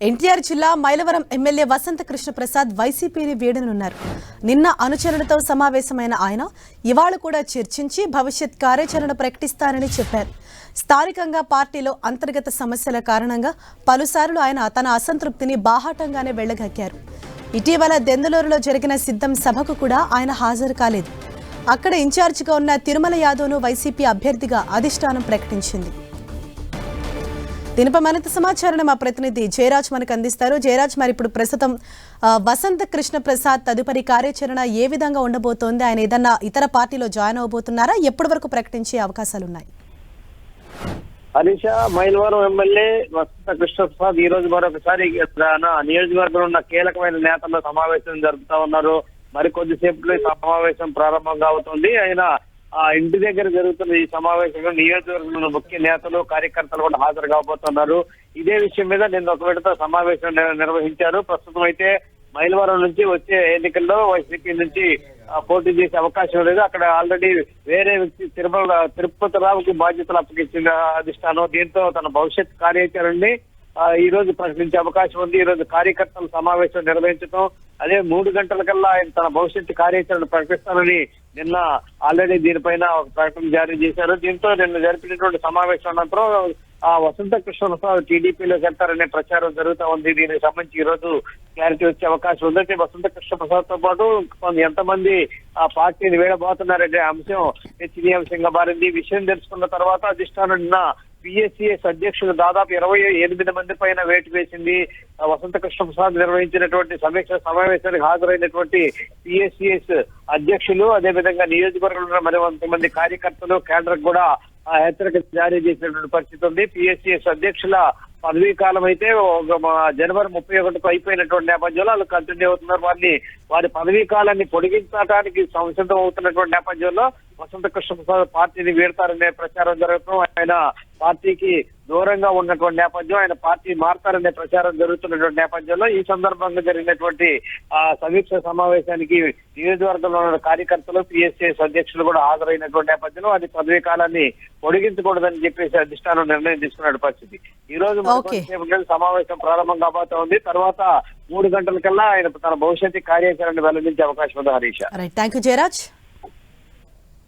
ఎన్టీఆర్ జిల్లా మైలవరం ఎమ్మెల్యే వసంత కృష్ణ ప్రసాద్ వైసీపీని వేడనున్నారు నిన్న అనుచరులతో సమావేశమైన ఆయన ఇవాళ కూడా చర్చించి భవిష్యత్ కార్యాచరణ ప్రకటిస్తారని చెప్పారు. స్థానికంగా పార్టీలో అంతర్గత సమస్యల కారణంగా పలుసార్లు ఆయన తన అసంతృప్తిని బాహాటంగానే వెళ్ళగక్కారు. ఇటీవల దెందులూరులో జరిగిన సిద్ధం సభకు కూడా ఆయన హాజరు కాలేదు. అక్కడ ఇన్ఛార్జిగా ఉన్న తిరుమల యాదవ్ను వైసీపీ అభ్యర్థిగా అధిష్టానం ప్రకటించింది. దీనిపై మరింత సమాచారాన్ని మా ప్రతినిధి జయరాజ్ మనకు అందిస్తారు. జయరాజ్ మరి ఇప్పుడు ప్రస్తుతం వసంత కృష్ణ ప్రసాద్ తదుపరి కార్యాచరణ ఏ విధంగా ఉండబోతోంది? ఆయన ఏదన్నా ఇతర పార్టీలో జాయిన్ అవబోతున్నారా? ఎప్పటి వరకు ప్రకటించే అవకాశాలు ఉన్నాయి? హరీష మైల్వరం ఎమ్మెల్యే వసంత కృష్ణప్రసాద్ ఈ రోజు మరొకసారి నియోజకవర్గంలో ఉన్న కీలకమైన నేతల సమావేశం జరుపుతా ఉన్నారు. మరి కొద్దిసేపట్లో సమావేశం ప్రారంభం అవుతుంది ఆయన ఆ ఇంటి దగ్గర జరుగుతున్న ఈ సమావేశంలో నియోజకవర్గంలో ముఖ్య నేతలు కార్యకర్తలు కూడా హాజరు కాబోతున్నారు. ఇదే విషయం మీద నిన్న ఒక విడత సమావేశం నిర్వహించారు. ప్రస్తుతం అయితే మైలవరం నుంచి వచ్చే ఎన్నికల్లో వైసీపీ నుంచి పోటీ చేసే అవకాశం లేదు. అక్కడ ఆల్రెడీ వేరే వ్యక్తి తిరుమల తిరుపతి రావుకి బాధ్యతలు అప్పగించిన అధిష్టానం. దీంతో తన భవిష్యత్ కార్యాచరణని ఈ రోజు ప్రకటించే అవకాశం ఉంది. ఈ రోజు కార్యకర్తల సమావేశం నిర్వహించడం అదే మూడు గంటల కల్లా ఆయన తన భవిష్యత్ కార్యాచరణ ప్రకటిస్తానని నిన్న ఆల్రెడీ దీనిపైన ఒక ప్రకటన జారీ చేశారు. దీంతో నిన్న జరిపినటువంటి సమావేశం అనంతరం ఆ వసంత కృష్ణ ప్రసాద్ టీడీపీలో చెప్తారనే ప్రచారం జరుగుతా ఉంది. దీనికి సంబంధించి ఈ రోజు క్లారిటీ వచ్చే అవకాశం ఉందంటే వసంత కృష్ణ ప్రసాద్తో పాటు కొంత ఎంతమంది ఆ పార్టీని వేడబోతున్నారనే అంశం చర్చనీయాంశంగా మారింది. విషయం తెలుసుకున్న తర్వాత అధిష్టానం నిన్న పిఎస్సిఎస్ అధ్యక్షులు దాదాపు ఇరవై ఎనిమిది మంది పైన వేటు వేసింది. వసంత కృష్ణ ప్రసాద్ నిర్వహించినటువంటి సమీక్ష సమావేశానికి హాజరైనటువంటి పిఎస్సిఎస్ అధ్యక్షులు అదేవిధంగా నియోజకవర్గంలో మరి కొంతమంది కార్యకర్తలు కేంద్రం కూడా ఆ హెచ్చరిక జారీ చేసినటువంటి పరిస్థితి ఉంది. పిఎస్సిఎస్ అధ్యక్షుల పదవీ కాలం అయితే ఒక జనవరి ముప్పై ఒకటికి అయిపోయినటువంటి నేపథ్యంలో వాళ్ళు కంటిన్యూ అవుతున్నారు. వారిని వారి పదవీ కాలాన్ని పొడిగించడానికి సంసిద్ధం అవుతున్నటువంటి నేపథ్యంలో వసంత కృష్ణ ప్రసాద్ పార్టీని వీడతారనే ప్రచారం జరగడం ఆయన పార్టీకి దూరంగా ఉన్నటువంటి నేపథ్యం ఆయన పార్టీ మారతారనే ప్రచారం జరుగుతున్నటువంటి నేపథ్యంలో ఈ సందర్భంగా జరిగినటువంటి ఆ సమీక్ష సమావేశానికి నియోజకవర్గంలో ఉన్న కార్యకర్తలు పిఎస్సిఎస్ అధ్యక్షులు కూడా హాజరైనటువంటి నేపథ్యంలో అది పదవీ కాలాన్ని పొడిగించకూడదని చెప్పేసి అధిష్టానం నిర్ణయం తీసుకున్న పరిస్థితి. ఈ రోజు సమావేశం ప్రారంభం కాబోతా ఉంది. తర్వాత మూడు గంటల కల్లా ఆయన తన భవిష్యత్తు కార్యాచరణ వెల్లడించే అవకాశం ఉంది Harish. Right thank you Jayaraj